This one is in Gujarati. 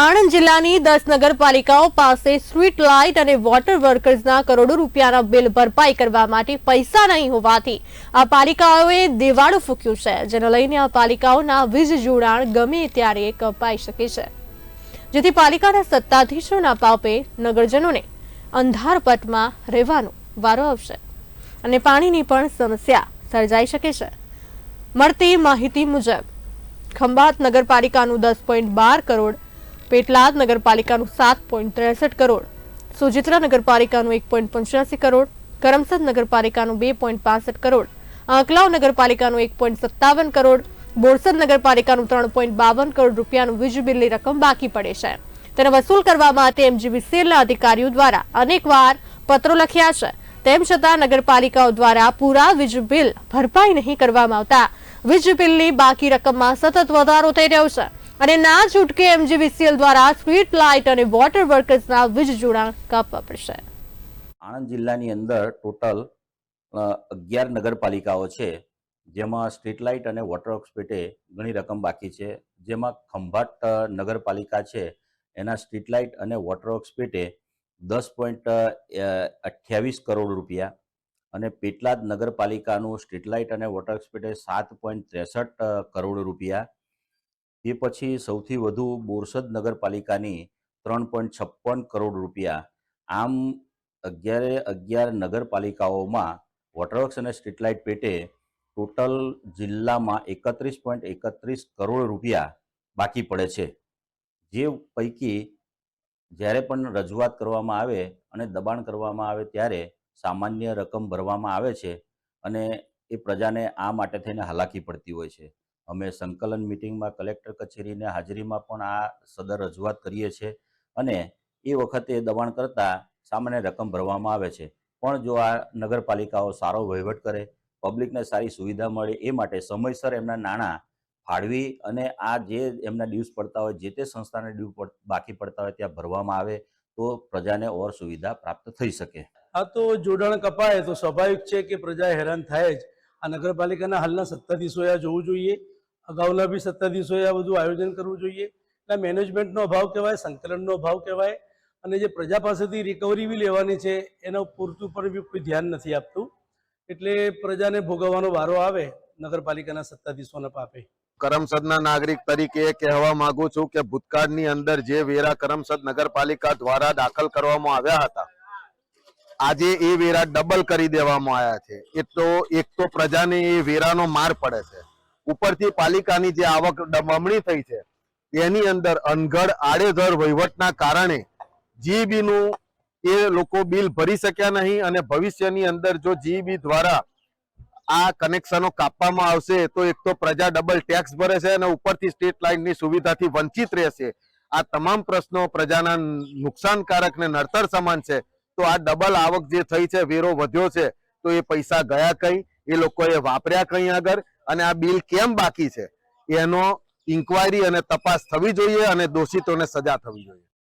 આણંદ જિલ્લાની દસ નગરપાલિકાઓ પાસે સ્ટ્રીટ લાઇટ અને વોટર વર્કર્સના કરોડો રૂપિયાના બિલ ભરપાઈ કરવા માટે પૈસા નહીં હોવાથી આ પાલિકાઓએ દેવાળું ફૂક્યું છે, જેને લઈને આ પાલિકાઓના વીજ જોડાણ ગમે ત્યારે કપાઈ શકે છે. જેથી પાલિકાના સત્તાધીશોના પાપે નગરજનોને અંધારપટમાં રહેવાનો વારો આવશે અને પાણીની પણ સમસ્યા સર્જાઈ શકે છે. મળતી માહિતી મુજબ, ખંભાત નગરપાલિકાનું દસ પોઈન્ટ બાર કરોડ પેટલાદ નગરપાલિકાનું સાત પોઈન્ટ ત્રેસઠ કરોડ, સુજિત્રા નગરપાલિકાનું એક પોઈન્ટ પંચ્યાસી કરોડ, કરમસદ નગરપાલિકાનું બે પોઈન્ટ પાસઠ કરોડ, આંકલાવ નગરપાલિકાનું એક પોઈન્ટ સત્તાવન કરોડ, બોરસદ નગરપાલિકાનું ત્રણ પોઈન્ટ બાવન કરોડ રૂપિયાનું વીજ બિલની રકમ બાકી પડે છે. તેને વસૂલ કરવા માટે એમજીવીસીએલના અધિકારીઓ દ્વારા અનેકવાર પત્રો લખ્યા છે. તેમ છતાં નગરપાલિકાઓ દ્વારા પૂરા વીજ બિલ ભરપાઈ નહીં કરવામાં આવતા. વીજ બિલની બાકી રકમમાં સતત વધારો થઈ રહ્યો છે. અને ના છૂટકે એમજીવીસીએલ દ્વારા સ્ટ્રીટ લાઇટ અને વોટર વર્કર્સના વીજ જોડાણ કાપવા પડશે. આણંદ જિલ્લાની અંદર ટોટલ અગિયાર નગરપાલિકાઓ છે, જેમાં સ્ટ્રીટ લાઇટ અને વોટર વર્ક્સ પેટે ઘણી રકમ બાકી છે. જેમાં ખંભાત નગરપાલિકા છે, એના સ્ટ્રીટ લાઇટ અને વોટર વર્ક્સ પેટે દસ પોઈન્ટ અઠ્યાવીસ કરોડ રૂપિયા અને પેટલાદ નગરપાલિકાનું સ્ટ્રીટ લાઇટ અને વોટર પેટે સાત પોઈન્ટ ત્રેસઠ કરોડ રૂપિયા એ પછી સૌથી વધુ બોરસદ નગરપાલિકાની ત્રણ પોઈન્ટ છપ્પન કરોડ રૂપિયા. આમ અગિયારે અગિયાર નગરપાલિકાઓમાં વોટરવર્ક્સ અને સ્ટ્રીટલાઇટ પેટે ટોટલ જિલ્લામાં એકત્રીસ પોઈન્ટ એકત્રીસ કરોડ રૂપિયા બાકી પડે છે. જે પૈકી જ્યારે પણ રજૂઆત કરવામાં આવે અને દબાણ કરવામાં આવે ત્યારે સામાન્ય રકમ ભરવામાં આવે છે અને એ પ્રજાને આ માટે થઈને હાલાકી પડતી હોય છે. અમે સંકલન મિટિંગમાં કલેક્ટર કચેરીને હાજરીમાં પણ આ સદર રજૂઆત કરીએ છીએ અને એ વખતે દબાણ કરતાં સામાન્ય રકમ ભરવામાં આવે છે. પણ જો આ નગરપાલિકાઓ સારો વહીવટ કરે, પબ્લિકને સારી સુવિધા મળે એ માટે સમયસર એમના નાણાં ફાળવી અને આ જે એમના ડ્યુઝ પડતા હોય, જે તે સંસ્થાને ડ્યુ બાકી પડતા હોય ત્યાં ભરવામાં આવે, તો પ્રજાને ઓર સુવિધા પ્રાપ્ત થઈ શકે. આ તો જોડાણ કપાય, તો સ્વાભાવિક છે કે પ્રજા હેરાન થાય જ. આ નગરપાલિકાના હાલના સત્તાધીશોએ જોવું જોઈએ. અગાઉના બી સત્તાધીશોએ આ બધું આયોજન કરવું જોઈએ. એટલે મેનેજમેન્ટનો અભાવ કહેવાય, સંકલનનો અભાવ કહેવાય અને જે પ્રજા પાસેથી રિકવરી બી લેવાની છે, એના પૂરતું પણ બી કોઈ ધ્યાન નથી આપતું. એટલે પ્રજાને ભોગવવાનો વારો આવે નગરપાલિકાના સત્તાધીશોના પાપે. કરમસદના નાગરિક તરીકે કહેવા માંગુ છું કે ભૂતકાળની અંદર જે વેરા કરમસદ નગરપાલિકા દ્વારા દાખલ કરવામાં આવ્યા હતા, આજે એ વેરા ડબલ કરી દેવામાં આવ્યા છે. એટલો એક તો પ્રજાને એ વેરાનો માર પડે છે. ઉપરથી પાલિકાની જે આવક બમણી થઈ છે એની અંદર અનગઢ આડેધડ વહીવટના કારણે જીબીનું એ લોકો બિલ ભરી શક્યા નહીં અને ભવિષ્યની અંદર જો જીબી દ્વારા આ કનેક્શનો કાપવામાં આવશે, તો એક તો પ્રજા ડબલ ટેક્સ ભરે છે અને ઉપરથી સ્ટેટ લાઇનની સુવિધાથી વંચિત રહેશે. આ તમામ પ્રશ્નો પ્રજાના નુકસાનકારક ને નડતર સમાન છે. તો આ ડબલ આવક જે થઈ છે, વેરો વધ્યો છે, તો એ પૈસા ગયા કઈ? એ લોકોએ વાપર્યા કઈ આગળ? અને આ બિલ કેમ બાકી છે? એનો ઇન્કવાયરી અને તપાસ થવી જોઈએ અને દોષિતોને સજા થવી જોઈએ.